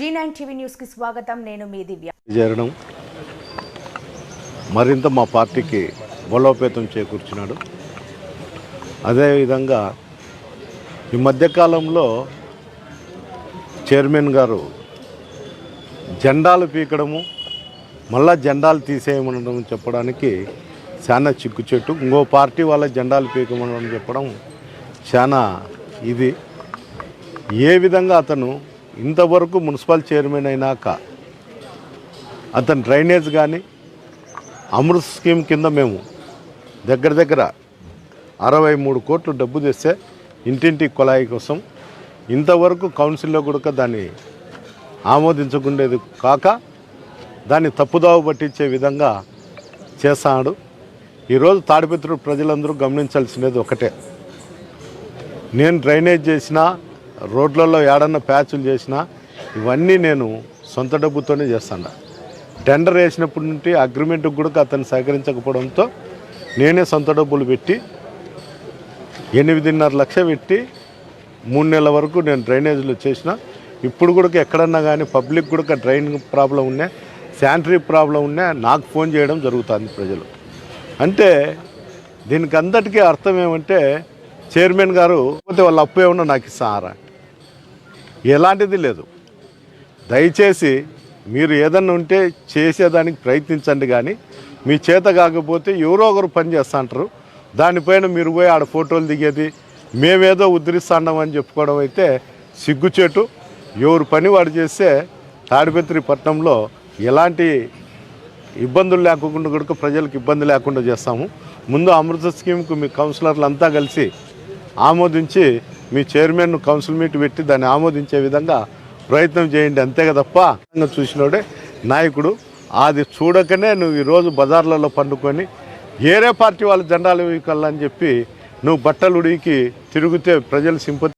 G nine TV న్యూస్కి స్వాగతం. నేను మీ దివ్య. చేరడం మరింత మా పార్టీకి బలోపేతం చేకూర్చున్నాడు అదేవిధంగా ఈ మధ్యకాలంలో చైర్మన్ గారు జెండాలు పీకడము మళ్ళా జెండాలు తీసేయమనడం చెప్పడానికి చాలా చిక్కు చెట్టు ఇంకో పార్టీ వాళ్ళ జెండాలు పీకమనడం చెప్పడం చాలా ఇది. ఏ విధంగా అతను ఇంతవరకు మున్సిపల్ చైర్మన్ అయినాక అతని డ్రైనేజ్ కానీ అమృత్ స్కీమ్ కింద మేము దగ్గర దగ్గర అరవై మూడు కోట్లు డబ్బు తెస్తే ఇంటింటి కుళాయి కోసం ఇంతవరకు కౌన్సిల్లో కూడా దాన్ని ఆమోదించకుండేది కాక దాన్ని తప్పుదావ పట్టించే విధంగా చేస్తాడు ఈరోజు తాడిపత్రుడు ప్రజలందరూ గమనించాల్సినది ఒకటే. నేను డ్రైనేజ్ చేసినా రోడ్లలో ఏడన్న ప్యాచులు చేసినా ఇవన్నీ నేను సొంత డబ్బుతోనే చేస్తాను. టెండర్ వేసినప్పటి నుండి అగ్రిమెంట్కి కూడా అతను సహకరించకపోవడంతో నేనే సొంత డబ్బులు పెట్టి ఎనిమిదిన్నర లక్ష పెట్టి మూడు నెలల వరకు నేను డ్రైనేజీలు చేసిన. ఇప్పుడు కూడా ఎక్కడన్నా కానీ పబ్లిక్ కూడా డ్రైన్ ప్రాబ్లం ఉన్నా శానిటరీ ప్రాబ్లం ఉన్నా నాకు ఫోన్ చేయడం జరుగుతుంది ప్రజలు. అంటే దీనికి అందరికీ అర్థం ఏమంటే చైర్మన్ గారు పోతే వాళ్ళ అప్పు ఏమన్నా నాకు ఇస్తారా? ఎలాంటిది లేదు. దయచేసి మీరు ఏదన్నా ఉంటే చేసేదానికి ప్రయత్నించండి కానీ మీ చేత కాకపోతే ఎవరో ఒకరు పని చేస్తుంటారు దానిపైన మీరు పోయి ఆడ ఫోటోలు దిగేది మేమేదో ఉద్ధరిస్తాం అని చెప్పుకోవడం అయితే సిగ్గుచేటు. ఎవరు పని వాడు చేస్తే తాడిపత్రి పట్టణంలో ఎలాంటి ఇబ్బందులు లేకుండా కూడా ప్రజలకు ఇబ్బంది లేకుండా చేస్తాము. ముందు అమృత స్కీమ్కు మీ కౌన్సిలర్లు అంతా కలిసి ఆమోదించి మీ చైర్మన్ కౌన్సిల్ మీట్ పెట్టి దాన్ని ఆమోదించే విధంగా ప్రయత్నం చేయండి. అంతే తప్ప చూసినోడే నాయకుడు. అది చూడకనే నువ్వు ఈరోజు బజార్లలో పండుకొని ఏరే పార్టీ వాళ్ళ జెండాలు వేయకల్లా అని చెప్పి నువ్వు బట్టలు ఉడికి తిరిగితే ప్రజలు సింపతి